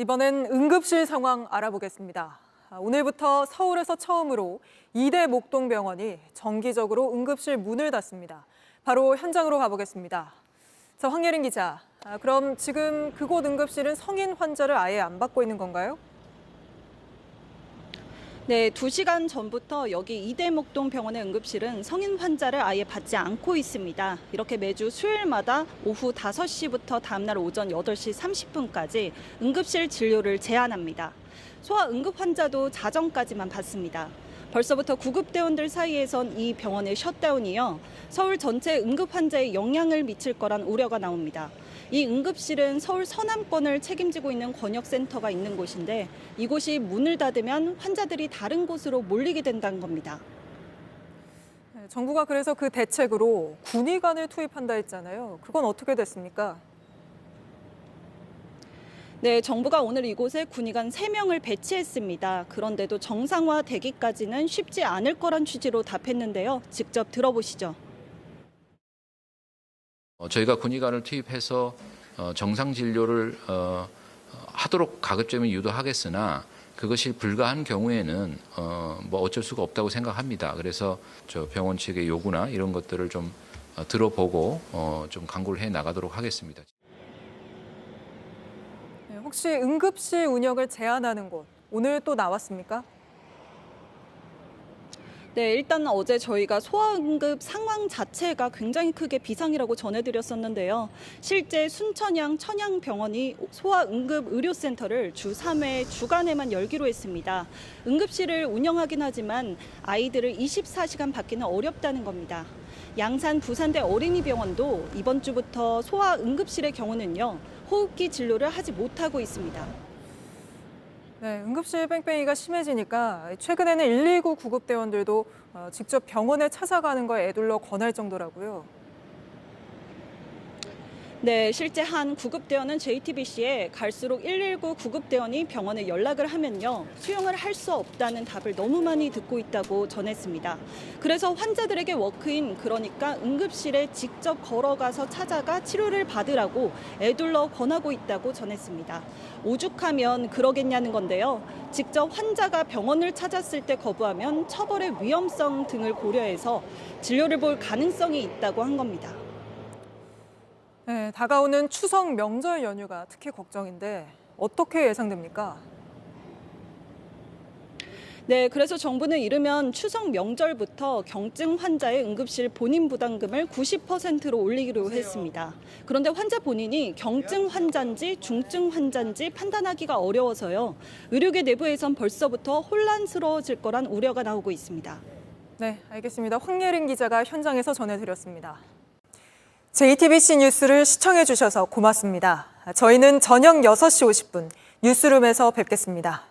이번엔 응급실 상황 알아보겠습니다. 아, 오늘부터 서울에서 처음으로 이대 목동병원이 정기적으로 응급실 문을 닫습니다. 바로 현장으로 가보겠습니다. 자, 황예린 기자. 아, 그럼 지금 그곳 응급실은 성인 환자를 아예 안 받고 있는 건가요? 네, 2시간 전부터 여기 이대목동 병원의 응급실은 성인 환자를 아예 받지 않고 있습니다. 이렇게 매주 수요일마다 오후 5시부터 다음날 오전 8시 30분까지 응급실 진료를 제한합니다. 소아 응급 환자도 자정까지만 받습니다. 벌써부터 구급대원들 사이에선 이 병원의 셧다운이요. 서울 전체 응급 환자에 영향을 미칠 거란 우려가 나옵니다. 이 응급실은 서울 서남권을 책임지고 있는 권역센터가 있는 곳인데 이곳이 문을 닫으면 환자들이 다른 곳으로 몰리게 된다는 겁니다. 네, 정부가 그래서 그 대책으로 군의관을 투입한다 했잖아요. 그건 어떻게 됐습니까? 네, 정부가 오늘 이곳에 군의관 3명을 배치했습니다. 그런데도 정상화 되기까지는 쉽지 않을 거란 취지로 답했는데요. 직접 들어보시죠. 어, 저희가 군의관을 투입해서 어, 정상 진료를 어, 하도록 가급적이면 유도하겠으나 그것이 불가한 경우에는 어, 뭐 어쩔 수가 없다고 생각합니다. 그래서 저 병원 측의 요구나 이런 것들을 좀 어, 들어보고 어, 좀 강구를 해 나가도록 하겠습니다. 네, 혹시 응급실 운영을 제한하는 곳 오늘 또 나왔습니까? 네, 일단 어제 저희가 소아응급 상황 자체가 굉장히 크게 비상이라고 전해드렸었는데요. 실제 순천향 천양병원이 소아응급 의료센터를 주 3회 주간에만 열기로 했습니다. 응급실을 운영하긴 하지만 아이들을 24시간 받기는 어렵다는 겁니다. 양산 부산대 어린이병원도 이번 주부터 소아응급실의 경우는요. 호흡기 진료를 하지 못하고 있습니다. 네, 응급실 뺑뺑이가 심해지니까 최근에는 119 구급대원들도 어, 직접 병원에 찾아가는 걸 애둘러 권할 정도라고요. 네, 실제 한 구급대원은 JTBC에 갈수록 119 구급대원이 병원에 연락을 하면요. 수용을 할 수 없다는 답을 너무 많이 듣고 있다고 전했습니다. 그래서 환자들에게 워크인, 그러니까 응급실에 직접 걸어가서 찾아가 치료를 받으라고 애둘러 권하고 있다고 전했습니다. 오죽하면 그러겠냐는 건데요. 직접 환자가 병원을 찾았을 때 거부하면 처벌의 위험성 등을 고려해서 진료를 볼 가능성이 있다고 한 겁니다. 네, 다가오는 추석 명절 연휴가 특히 걱정인데 어떻게 예상됩니까? 네, 그래서 정부는 이르면 추석 명절부터 경증 환자의 응급실 본인 부담금을 90%로 올리기로 했습니다. 그런데 환자 본인이 경증 환자인지 중증 환자인지 판단하기가 어려워서요. 의료계 내부에선 벌써부터 혼란스러워질 거란 우려가 나오고 있습니다. 네, 알겠습니다. 황예린 기자가 현장에서 전해드렸습니다. JTBC 뉴스를 시청해 주셔서 고맙습니다. 저희는 저녁 6시 50분 뉴스룸에서 뵙겠습니다.